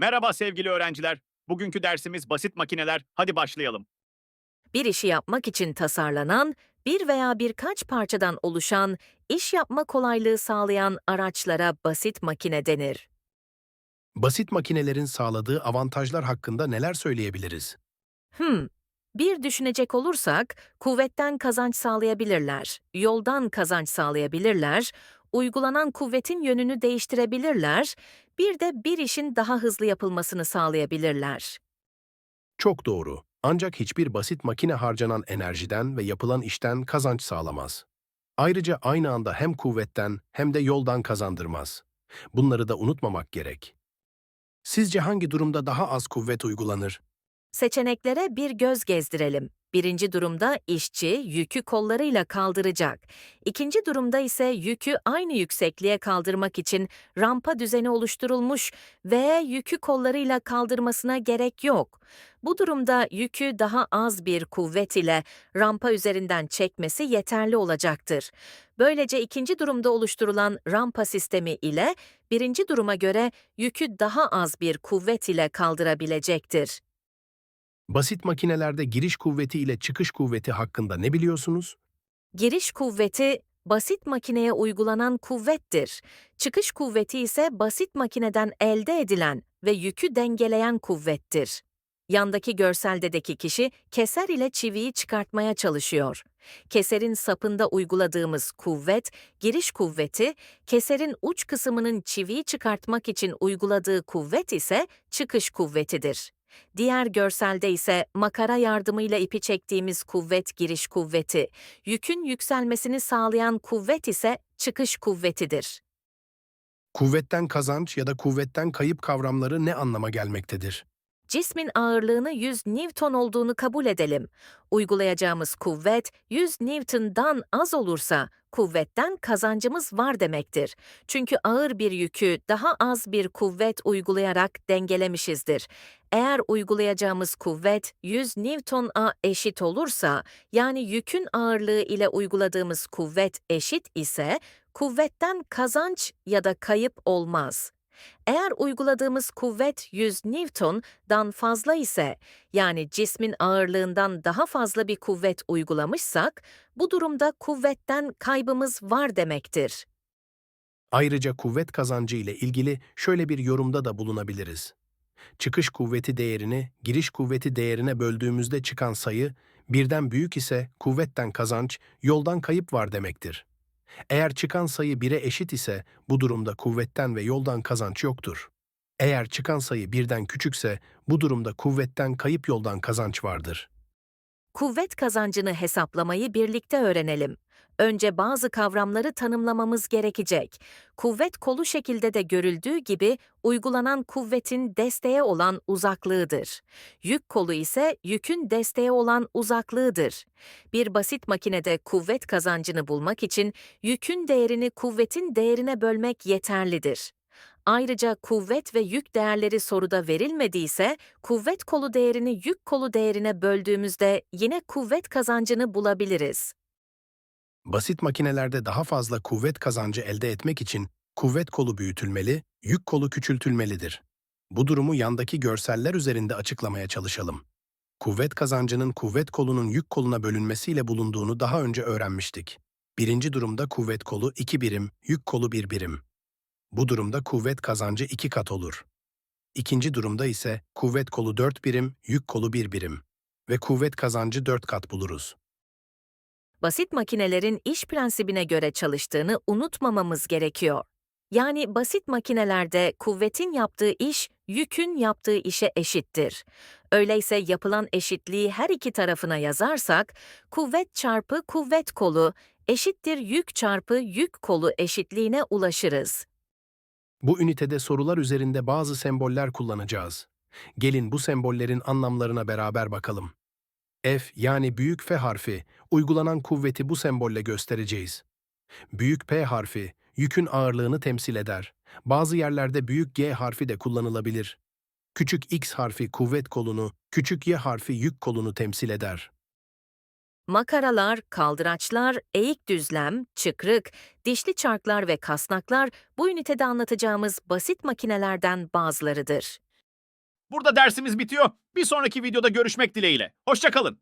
Merhaba sevgili öğrenciler. Bugünkü dersimiz basit makineler. Hadi başlayalım. Bir işi yapmak için tasarlanan, bir veya birkaç parçadan oluşan, iş yapma kolaylığı sağlayan araçlara basit makine denir. Basit makinelerin sağladığı avantajlar hakkında neler söyleyebiliriz? Hmm, bir düşünecek olursak, kuvvetten kazanç sağlayabilirler, yoldan kazanç sağlayabilirler, uygulanan kuvvetin yönünü değiştirebilirler, bir de bir işin daha hızlı yapılmasını sağlayabilirler. Çok doğru. Ancak hiçbir basit makine harcanan enerjiden ve yapılan işten kazanç sağlamaz. Ayrıca aynı anda hem kuvvetten hem de yoldan kazandırmaz. Bunları da unutmamak gerek. Sizce hangi durumda daha az kuvvet uygulanır? Seçeneklere bir göz gezdirelim. Birinci durumda işçi yükü kollarıyla kaldıracak. İkinci durumda ise yükü aynı yüksekliğe kaldırmak için rampa düzeni oluşturulmuş ve yükü kollarıyla kaldırmasına gerek yok. Bu durumda yükü daha az bir kuvvet ile rampa üzerinden çekmesi yeterli olacaktır. Böylece ikinci durumda oluşturulan rampa sistemi ile birinci duruma göre yükü daha az bir kuvvet ile kaldırabilecektir. Basit makinelerde giriş kuvveti ile çıkış kuvveti hakkında ne biliyorsunuz? Giriş kuvveti basit makineye uygulanan kuvvettir. Çıkış kuvveti ise basit makineden elde edilen ve yükü dengeleyen kuvvettir. Yandaki görseldeki kişi keser ile çiviyi çıkartmaya çalışıyor. Keserin sapında uyguladığımız kuvvet, giriş kuvveti, keserin uç kısmının çiviyi çıkartmak için uyguladığı kuvvet ise çıkış kuvvetidir. Diğer görselde ise makara yardımıyla ipi çektiğimiz kuvvet giriş kuvveti, yükün yükselmesini sağlayan kuvvet ise çıkış kuvvetidir. Kuvvetten kazanç ya da kuvvetten kayıp kavramları ne anlama gelmektedir? Cismin ağırlığını 100 Newton olduğunu kabul edelim. Uygulayacağımız kuvvet 100 Newton'dan az olursa kuvvetten kazancımız var demektir. Çünkü ağır bir yükü daha az bir kuvvet uygulayarak dengelemişizdir. Eğer uygulayacağımız kuvvet 100 Newton'a eşit olursa, yani yükün ağırlığı ile uyguladığımız kuvvet eşit ise, kuvvetten kazanç ya da kayıp olmaz. Eğer uyguladığımız kuvvet 100 Newton'dan fazla ise, yani cismin ağırlığından daha fazla bir kuvvet uygulamışsak, bu durumda kuvvetten kaybımız var demektir. Ayrıca kuvvet kazancı ile ilgili şöyle bir yorumda da bulunabiliriz. Çıkış kuvveti değerini giriş kuvveti değerine böldüğümüzde çıkan sayı birden büyük ise kuvvetten kazanç, yoldan kayıp var demektir. Eğer çıkan sayı 1'e eşit ise bu durumda kuvvetten ve yoldan kazanç yoktur. Eğer çıkan sayı birden küçükse bu durumda kuvvetten kayıp yoldan kazanç vardır. Kuvvet kazancını hesaplamayı birlikte öğrenelim. Önce bazı kavramları tanımlamamız gerekecek. Kuvvet kolu şekilde de görüldüğü gibi uygulanan kuvvetin desteğe olan uzaklığıdır. Yük kolu ise yükün desteğe olan uzaklığıdır. Bir basit makinede kuvvet kazancını bulmak için yükün değerini kuvvetin değerine bölmek yeterlidir. Ayrıca kuvvet ve yük değerleri soruda verilmediyse, kuvvet kolu değerini yük kolu değerine böldüğümüzde yine kuvvet kazancını bulabiliriz. Basit makinelerde daha fazla kuvvet kazancı elde etmek için kuvvet kolu büyütülmeli, yük kolu küçültülmelidir. Bu durumu yandaki görseller üzerinde açıklamaya çalışalım. Kuvvet kazancının kuvvet kolunun yük koluna bölünmesiyle bulunduğunu daha önce öğrenmiştik. Birinci durumda kuvvet kolu 2 birim, yük kolu 1 birim. Bu durumda kuvvet kazancı 2 kat olur. İkinci durumda ise kuvvet kolu 4 birim, yük kolu 1 birim ve kuvvet kazancı 4 kat buluruz. Basit makinelerin iş prensibine göre çalıştığını unutmamamız gerekiyor. Yani basit makinelerde kuvvetin yaptığı iş, yükün yaptığı işe eşittir. Öyleyse yapılan eşitliği her iki tarafına yazarsak, kuvvet çarpı kuvvet kolu eşittir yük çarpı yük kolu eşitliğine ulaşırız. Bu ünitede sorular üzerinde bazı semboller kullanacağız. Gelin bu sembollerin anlamlarına beraber bakalım. F yani büyük F harfi, uygulanan kuvveti bu sembolle göstereceğiz. Büyük P harfi, yükün ağırlığını temsil eder. Bazı yerlerde büyük G harfi de kullanılabilir. Küçük X harfi kuvvet kolunu, küçük Y harfi yük kolunu temsil eder. Makaralar, kaldıraçlar, eğik düzlem, çıkrık, dişli çarklar ve kasnaklar bu ünitede anlatacağımız basit makinelerden bazılarıdır. Burada dersimiz bitiyor. Bir sonraki videoda görüşmek dileğiyle. Hoşçakalın.